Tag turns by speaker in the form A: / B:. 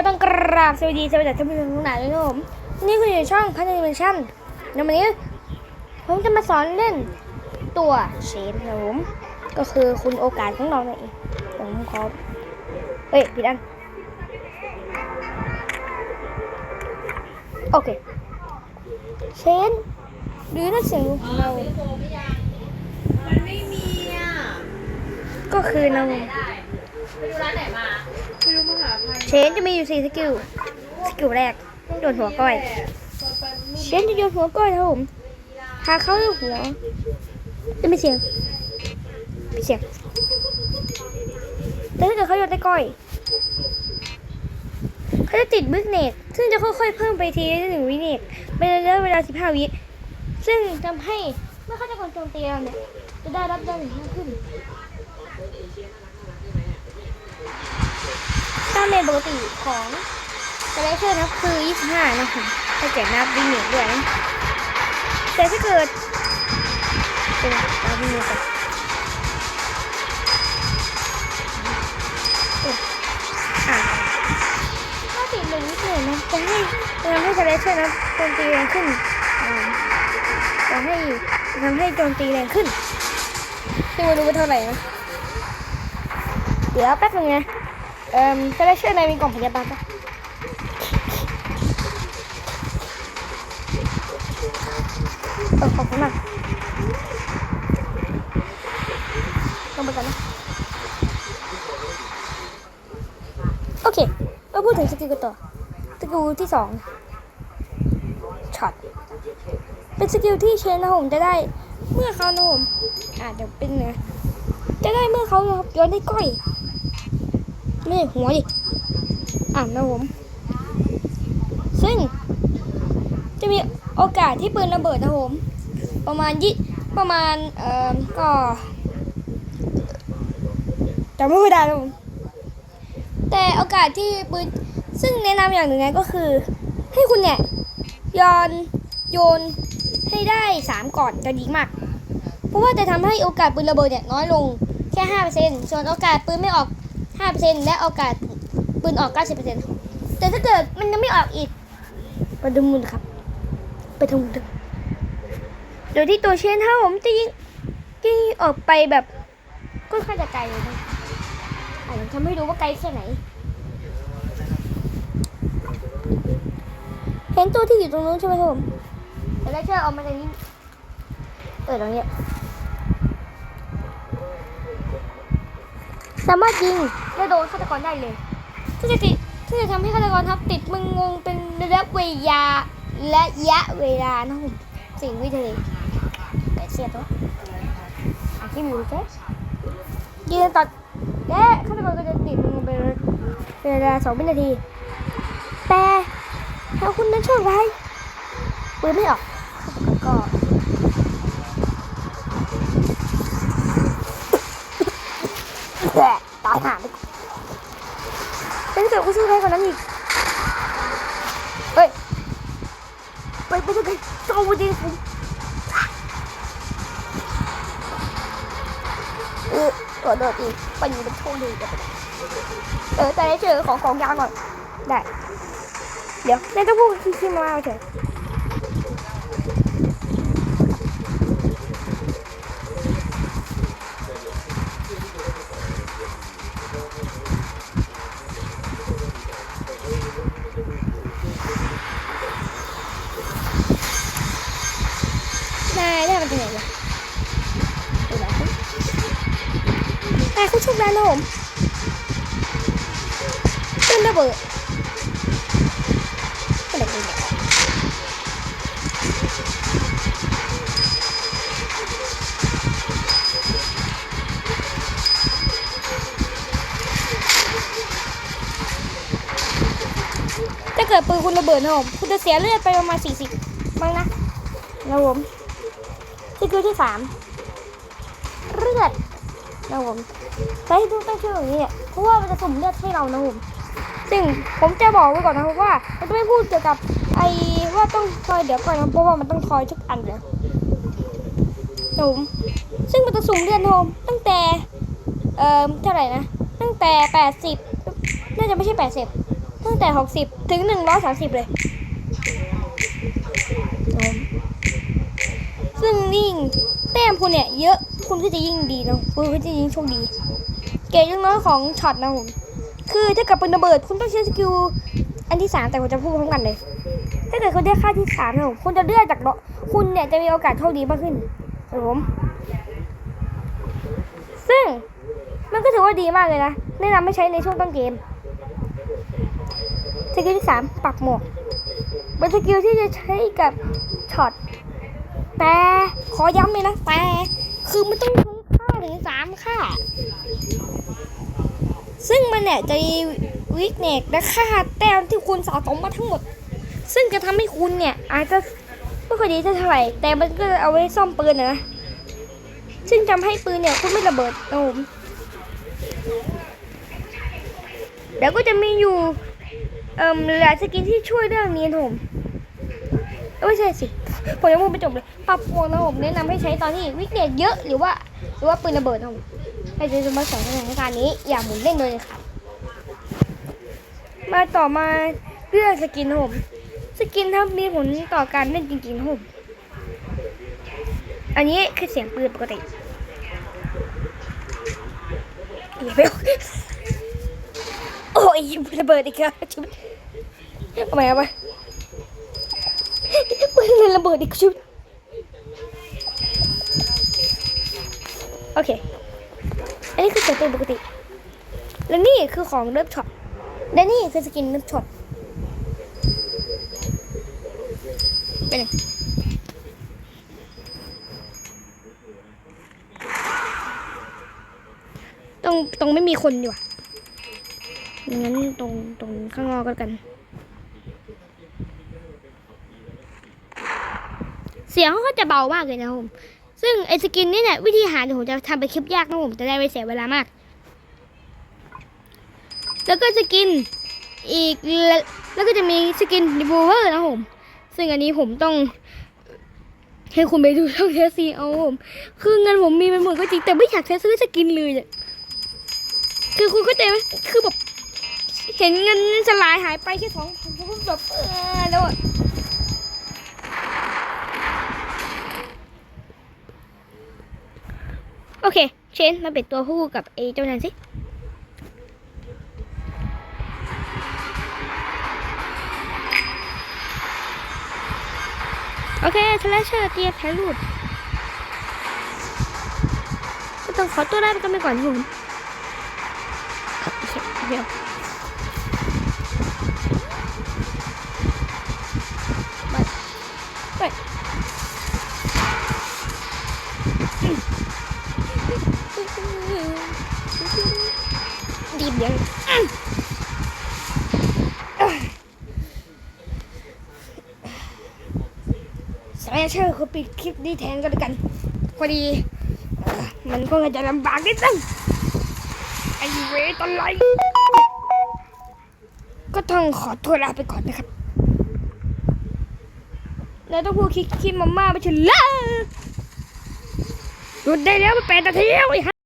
A: ก็ต้องกราบสวัสดีสวัสดีท่านผู้ชมทุกท่านด้วยนะครับผมนี่คืออยู่ช่องพันธุ์เมชั่นในวันนี้ผมจะมาสอนเล่นตัวเชนนะครับผมก็คือคุณโอกาสของเราเนี่ยเองผมขอเอ้ยผิดอันโอเคเชนหรือถ้าเสียงของเรา
B: มันไม่มีอะ
A: ก็คือเรา
B: ไปดูร้านไหนมาไปดูมหาภัย
A: เชนจะมีอยู่สี่สกิล สกิลแรกโดนหัวก้อย เชนจะโยนหัวก้อยนะครับผมพาเข้าหัว จะไม่เสียงไม่เสียงแต่ถ้าเกิดเขาโยนได้ก้อยเขาจะติดบึกเนตซึ่งจะค่อยๆเพิ่มไปทีละหนึ่งวิเนตเป็นระยะเวลา15วิซึ่งทำให้เมื่อเขาจะกดโจมตีเราเนี่ยจะได้รับดาเมจมากขึ้น ดาเมจปกติของสไลเชอร์นะคือ 25 นะคะถ้าเกิดนับวิเนตด้วยนะแต่ถ้าเกิดเป็นตามมือก่อนเอ้ยอะถ้าติดหนึ่งนิดหน่อยนะจะให้จะทำให้สไลเชอร์นะโจมตีแรงขึ้นจะให้ทำให้โจมตีแรงขึ้นซึ่งไม่รู้ว่าเท่าไหร่นะเดี๋ยวแป๊บนึงนะ เอ่อสไลเชอร์ในมีกล่องพยาบาลปะเออขอบคุณมากลงไปก่อนนะ โอเคมาพูดถึงสกิลกันต่อสกิลที่สองช็อต เป็นสกิลที่เชนนะผมจะได้เมื่อเขานะผมอ่าเดี๋ยวเป็นนะจะได้เมื่อเขานะครับโยนได้ก้อย ไม่ใช่หัวดิอ่านนะผม ซึ่ง จะมีโอกาสที่ปืนระเบิดนะผม ประมาณยี่ประมาณ เอ่อ ก็จำไม่ได้นะผมแต่โอกาสที่ปืน ซึ่งแนะนำอย่างหนึ่งนะก็คือ ให้คุณเนี่ยโยนโยนให้ได้สามก่อนจะดีมาก เพราะว่าจะทำให้โอกาสปืนระเบิดเนี่ยน้อยลงแค่ห้าเปอร์เซ็นส่วนโอกาสปืนไม่ออก ห้าเปอร์เซ็นและโอกาสปืนออกเก้าสิบเปอร์เซ็นแต่ถ้าเกิดมันยังไม่ออกอีกไปดูมูลครับ ไปทางมูลโดยที่ตัวเชนเท่าผมจะยิงยิงออกไปแบบก็ค่อนข้างจะไกลเลยนะอะผมทำให้ดูว่าไกลแค่ไหน เห็นตัวที่อยู่ตรงนู้นใช่ไหมครับผมแต่ได้เชื่อเอามาจากนี้เออตรงเนี้ สามารถยิงและโดนฆาตกรได้เลยที่จะติดที่จะทำให้ฆาตกรทับติดมึงงงเป็นระยะเวลาและยะเวลานะผมสิ่งวิธีแต่เสียตัวอะที่มีแค่ยิงตัดและฆาตกรก็จะติดมึงงงเป็นเวลาสองวินาที แต่ถ้าคุณนั้นโชคร้ายปืนไม่ออก แหละ ตายหาไปก่อนเป็นเกิดกูสู้แพ้กว่านั้นอีก เฮ้ย ไปไปสู้กันโจมดีผมเออขอโดดอีกไปอยู่เป็นโชคดีกันเออแต่ได้เจอของของยาวหน่อยได้ เดี๋ยวในต้องพูดขี้มาเอา แต่คุณโชคดีนะผมเป็นระเบิดเป็นระเบิดถ้าเกิดปืนคุณระเบิดนะผมคุณจะเสียเลือดไปประมาณ 40 บ้างนะนะผมสกิลที่สามเลือดนะผม ใช้ทุกตั้งชื่ออย่างนี้เนี่ยเพราะว่ามันจะสุ่มเลือดให้เรานะผมซึ่งผมจะบอกไว้ก่อนนะครับว่ามันจะไม่พูดเกี่ยวกับไอ้ว่าต้องทอยเดี๋ยวก่อนนะเพราะว่ามันต้องทอยทุกอันเลยผมซึ่งมันจะสุ่มเลือดนะผมตั้งแต่เอ่อเท่าไหร่นะตั้งแต่แปดสิบน่าจะไม่ใช่แปดสิบตั้งแต่หกสิบถึงหนึ่งร้อยสามสิบเลย ซึ่งยิ่งแต้มคุณเนี่ยเยอะ คุณก็จะยิ่งดีนะคุณก็จะยิ่งโชคดี เกรดยังน้อยของช็อตนะผมคือถ้าเกิดเป็นระเบิดคุณต้องใช้สกิลอันที่สามแต่ผมจะพูดพร้อมกันเลย ถ้าเกิดคุณได้ค่าที่สามนะผมคุณจะเลื่อนจากเนาะคุณเนี่ยจะมีโอกาสโชคดีมากขึ้นครับผมซึ่งมันก็ถือว่าดีมากเลยนะแนะนำให้ใช้ในช่วงต้นเกมสกิลที่สามปรับหมวกเป็นสกิลที่จะใช้กับช็อตแต่ขอย้ำเลยนะแต่ คือมันต้องใช้ค่าถึงสามค่า ซึ่งมันเนี่ยจะมีวิกเนกและค่าแต้มที่คุณสะสมมาทั้งหมด ซึ่งจะทำให้คุณเนี่ย อาจจะไม่ค่อยดีเท่าไหร่แต่มันก็เอาไว้ซ่อมปืนนะ ซึ่งทำให้ปืนเนี่ยคุณไม่ระเบิดนะผมเดี๋ยวก็จะมีอยู่เอ่มหลายสกินที่ช่วยเรื่องนี้นะผมเอ้ยไม่ใช่สิ ผมยังพูดไม่จบเลยปรับปรุงนะผมแนะนำให้ใช้ตอนที่วิกเนตเยอะหรือว่า หรือว่าปืนระเบิดนะผมให้ใช้สมบัติสองสถานการณ์นี้อย่าหมุนเล่นเลยครับมาต่อมาเรื่องสกินนะผมสกินถ้ามีผลต่อการเล่นจริงๆนะผมอันนี้คือเสียงปืนปกติอย่าไปโอ้ยระเบิดอีกแล้วชุบเอาไปเอาไป ปืนเลยระเบิดอีกชุบโอเค อันนี้คือสียงปืนปกติ และนี่คือของเลิฟช็อต และนี่คือสกินเลิฟช็อตเป็นตรงตรงไม่มีคนดีกว่างั้นตรงตรงข้างนอกก็แล้วกัน สียงเขาก็จะเบามากเลยนะผม ซึ่งไอสกินนี่เนี่ยวิธีหาเดี๋ยวผมจะทำเป็นคลิปยากนะผมจะได้ไม่เสียเวลามาก แล้วก็สกินอีกแล้วก็จะมีสกินดิบูเวอร์นะผม ซึ่งอันนี้ผมต้องให้คุณไปดูช่องเทสซีเอาผมคือเงินผมมีเป็นหมื่นก็จริงแต่ไม่อยากจะซื้อสกินเลยอะคือคุณเข้าใจไหมคือแบบเห็นเงินสลายหายไปแค่สองพันก็แบบเออแล้วอะ อเค เชนมาเป็นตัวคู่กับเอเจ้านั้นสิโอเคทะเลเชอร์เตียแพ้รูดก็ต้องขอตัวได้ไปกันไปก่อนครับผมเดี๋ยว ดีบยังสายเชื่อคือปิดคลิปนี้แทนก็แล้วกันพอดี มันก็จะลำบากนิดนึงไอเวตอะไรก็ต้องขอตัวลาไปก่อนนะครับ แล้วต้องพูดคิดคิดมาม่าไปเฉยลยหยุดได้แล้วไปแปดนาทีแล้วไอ้ฮะ